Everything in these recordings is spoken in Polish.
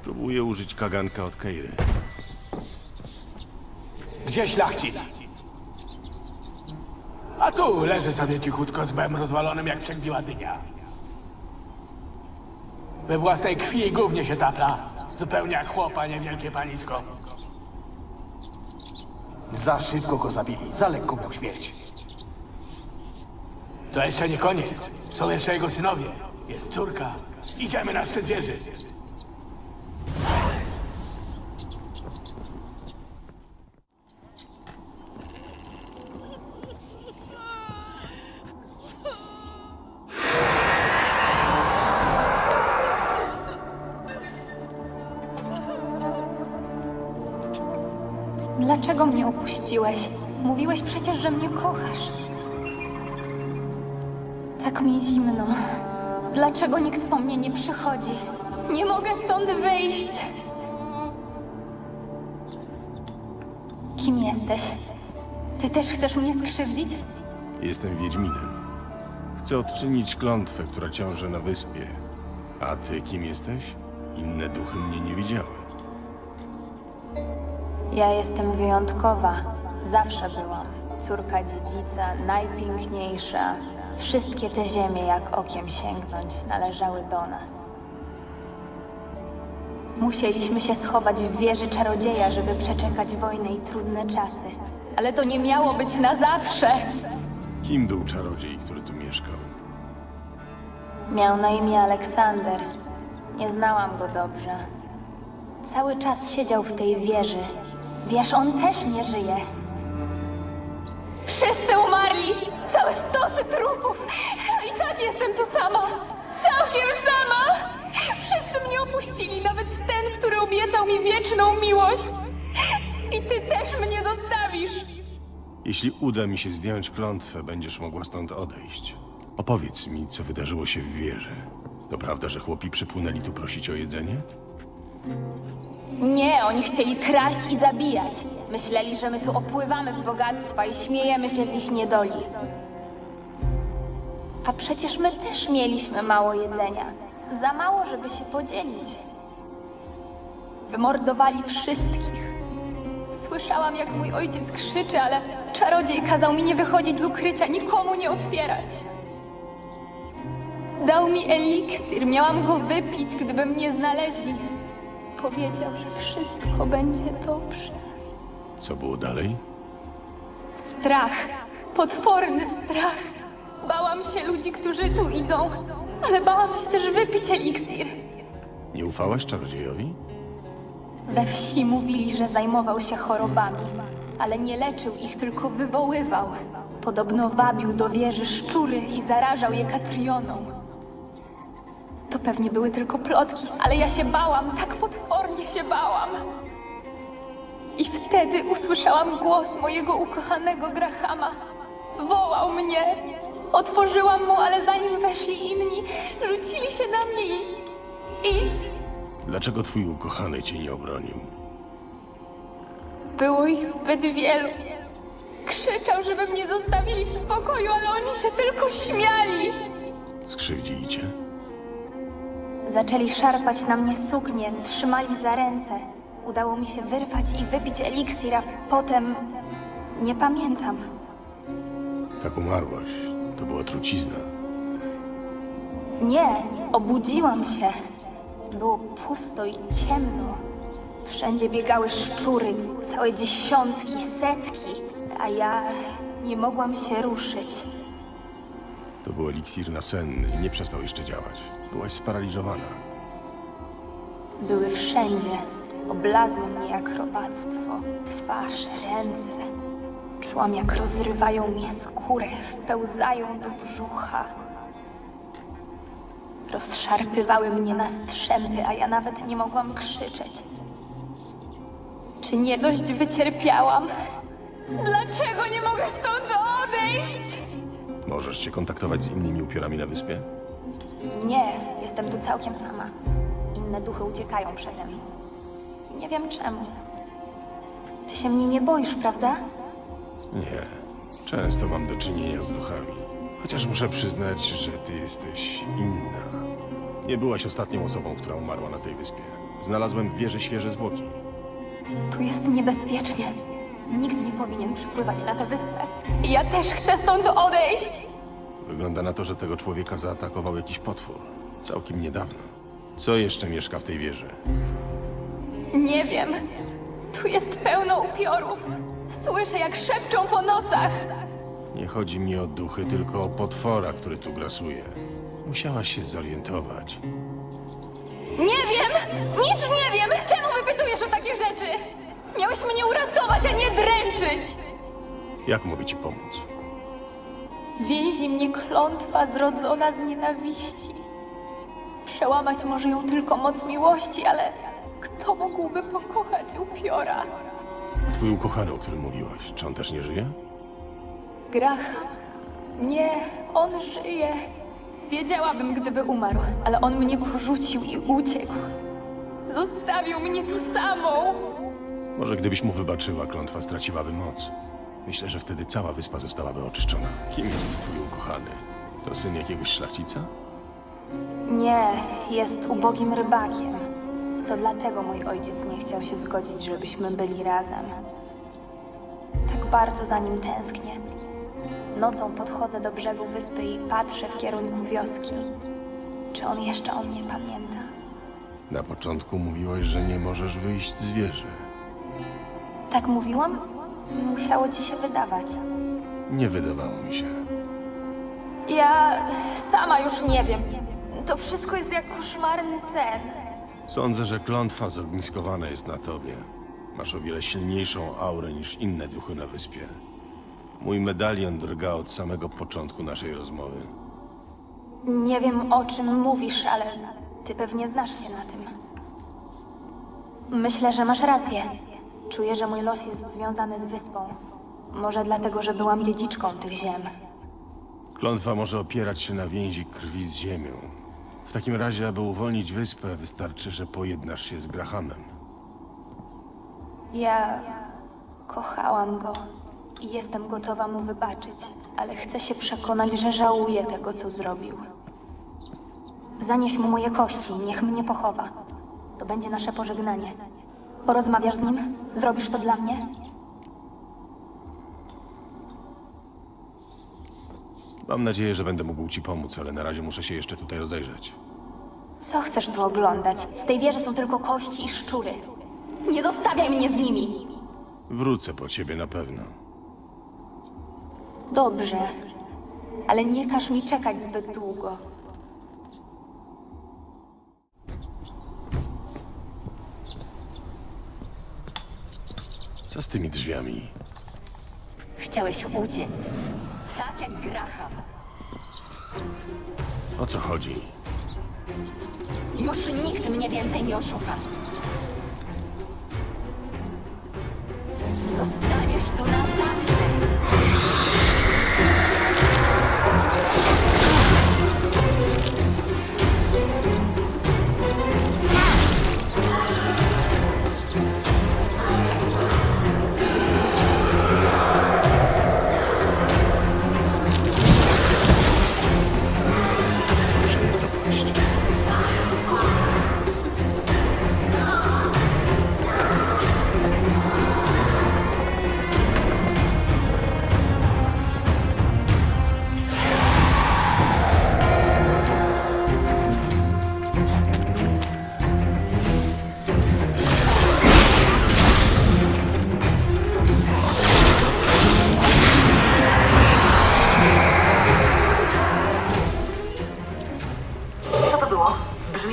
Spróbuję użyć kaganka od Keiry. Gdzie szlachcic? A tu leży sobie cichutko z bem rozwalonym jak przegniła dynia. We własnej krwi i gównie się tapla. Zupełnie jak chłopa, niewielkie panisko. Za szybko go zabili, za lekko miał śmierć. To jeszcze nie koniec. Są jeszcze jego synowie. Jest córka. Idziemy na szczyt wieży. Dlaczego mnie opuściłeś? Mówiłeś przecież, że mnie kochasz. Tak mi zimno. Dlaczego nikt po mnie nie przychodzi? Nie mogę stąd wyjść. Kim jesteś? Ty też chcesz mnie skrzywdzić? Jestem Wiedźminem. Chcę odczynić klątwę, która ciąży na wyspie. A ty kim jesteś? Inne duchy mnie nie widziały. Ja jestem wyjątkowa. Zawsze byłam. Córka dziedzica, najpiękniejsza. Wszystkie te ziemie, jak okiem sięgnąć, należały do nas. Musieliśmy się schować w wieży czarodzieja, żeby przeczekać wojnę i trudne czasy. Ale to nie miało być na zawsze! Kim był czarodziej, który tu mieszkał? Miał na imię Aleksander. Nie znałam go dobrze. Cały czas siedział w tej wieży. Wiesz, on też nie żyje. Wszyscy umarli! Całe stosy trupów! I tak jestem tu sama! Całkiem sama! Wszyscy mnie opuścili, nawet ten, który obiecał mi wieczną miłość! I ty też mnie zostawisz! Jeśli uda mi się zdjąć klątwę, będziesz mogła stąd odejść. Opowiedz mi, co wydarzyło się w wieży. To prawda, że chłopi przypłynęli tu prosić o jedzenie? Nie, oni chcieli kraść i zabijać. Myśleli, że my tu opływamy w bogactwa i śmiejemy się z ich niedoli. A przecież my też mieliśmy mało jedzenia. Za mało, żeby się podzielić. Wymordowali wszystkich. Słyszałam, jak mój ojciec krzyczy, ale czarodziej kazał mi nie wychodzić z ukrycia, nikomu nie otwierać. Dał mi eliksir, miałam go wypić, gdyby mnie znaleźli. Powiedział, że wszystko będzie dobrze. Co było dalej? Strach, potworny strach. Bałam się ludzi, którzy tu idą, ale bałam się też wypić eliksir. Nie ufałaś czarodziejowi? We wsi mówili, że zajmował się chorobami, ale nie leczył ich, tylko wywoływał. Podobno wabił do wieży szczury i zarażał je katrioną. To pewnie były tylko plotki, ale ja się bałam, tak potwornie się bałam. I wtedy usłyszałam głos mojego ukochanego Grahama. Wołał mnie. Otworzyłam mu, ale zanim weszli inni, rzucili się na mnie i... i... Dlaczego twój ukochany cię nie obronił? Było ich zbyt wielu. Krzyczał, żeby mnie zostawili w spokoju, ale oni się tylko śmiali. Skrzywdzili cię? Zaczęli szarpać na mnie suknię, trzymali za ręce. Udało mi się wyrwać i wypić eliksir, a potem... nie pamiętam. Tak umarłaś. To była trucizna. Nie, obudziłam się. Było pusto i ciemno. Wszędzie biegały szczury, całe dziesiątki, setki, a ja nie mogłam się ruszyć. To był eliksir nasenny i nie przestał jeszcze działać. Byłaś sparaliżowana. Były wszędzie. Oblazły mnie jak robactwo. Twarz, ręce. Czułam, jak rozrywają mi skórę, wpełzają do brzucha. Rozszarpywały mnie na strzępy, a ja nawet nie mogłam krzyczeć. Czy nie dość wycierpiałam? Dlaczego nie mogę stąd odejść? Możesz się kontaktować z innymi upiorami na wyspie? Nie, jestem tu całkiem sama. Inne duchy uciekają przede mną. Nie wiem czemu. Ty się mnie nie boisz, prawda? Nie. Często mam do czynienia z duchami. Chociaż muszę przyznać, że ty jesteś inna. Nie byłaś ostatnią osobą, która umarła na tej wyspie. Znalazłem w wieży świeże zwłoki. Tu jest niebezpiecznie. Nikt nie powinien przypływać na tę wyspę. Ja też chcę stąd odejść! Wygląda na to, że tego człowieka zaatakował jakiś potwór. Całkiem niedawno. Co jeszcze mieszka w tej wieży? Nie wiem. Tu jest pełno upiorów. Słyszę, jak szepczą po nocach. Nie chodzi mi o duchy, tylko o potwora, który tu grasuje. Musiałaś się zorientować. Nie wiem! Nic nie wiem! Czemu wypytujesz o takie rzeczy? Miałeś mnie uratować, a nie dręczyć! Jak mogę ci pomóc? Więzi mnie klątwa zrodzona z nienawiści. Przełamać może ją tylko moc miłości, ale kto mógłby pokochać upiora? Twój ukochany, o którym mówiłaś, czy on też nie żyje? Graham. Nie, on żyje. Wiedziałabym, gdyby umarł, ale on mnie porzucił i uciekł. Zostawił mnie tu samą. Może gdybyś mu wybaczyła, klątwa straciłaby moc. Myślę, że wtedy cała wyspa zostałaby oczyszczona. Kim jest twój ukochany? To syn jakiegoś szlachcica? Nie, jest ubogim rybakiem. To dlatego mój ojciec nie chciał się zgodzić, żebyśmy byli razem. Tak bardzo za nim tęsknię. Nocą podchodzę do brzegu wyspy i patrzę w kierunku wioski. Czy on jeszcze o mnie pamięta? Na początku mówiłaś, że nie możesz wyjść z wieży. Tak mówiłam? Musiało ci się wydawać. Nie wydawało mi się. Ja sama już nie wiem. To wszystko jest jak koszmarny sen. Sądzę, że klątwa zogniskowana jest na tobie. Masz o wiele silniejszą aurę niż inne duchy na wyspie. Mój medalion drga od samego początku naszej rozmowy. Nie wiem o czym mówisz, ale ty pewnie znasz się na tym. Myślę, że masz rację. Czuję, że mój los jest związany z wyspą. Może dlatego, że byłam dziedziczką tych ziem. Klątwa może opierać się na więzi krwi z ziemią. W takim razie, aby uwolnić wyspę, wystarczy, że pojednasz się z Grahamem. Ja kochałam go i jestem gotowa mu wybaczyć, ale chcę się przekonać, że żałuję tego, co zrobił. Zanieś mu moje kości, niech mnie pochowa. To będzie nasze pożegnanie. Porozmawiasz z nim? Zrobisz to dla mnie? Mam nadzieję, że będę mógł ci pomóc, ale na razie muszę się jeszcze tutaj rozejrzeć. Co chcesz tu oglądać? W tej wieży są tylko kości i szczury. Nie zostawiaj mnie z nimi! Wrócę po ciebie na pewno. Dobrze, ale nie każ mi czekać zbyt długo. Co z tymi drzwiami? Chciałeś uciec. Tak jak Graham. O co chodzi? Już nikt mnie więcej nie oszuka. Zostaniesz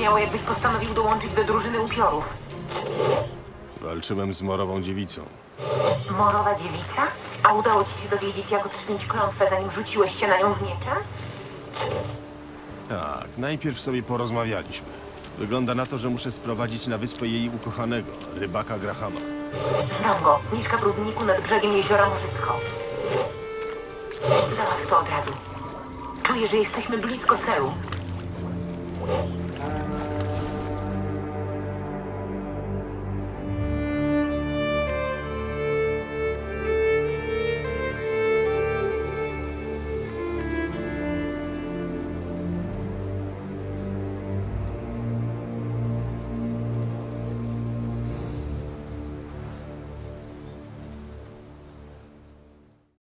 Brzmiało jakbyś postanowił dołączyć do drużyny upiorów. Walczyłem z morową dziewicą. Morowa dziewica? A udało ci się dowiedzieć, jak odczynić klątwę, zanim rzuciłeś się na nią w miecze? Tak, najpierw sobie porozmawialiśmy. Wygląda na to, że muszę sprowadzić na wyspę jej ukochanego, rybaka Grahama. Znam go. Mieszka w Rudniku nad brzegiem jeziora Morzycko. Załatw to od razu. Czuję, że jesteśmy blisko celu.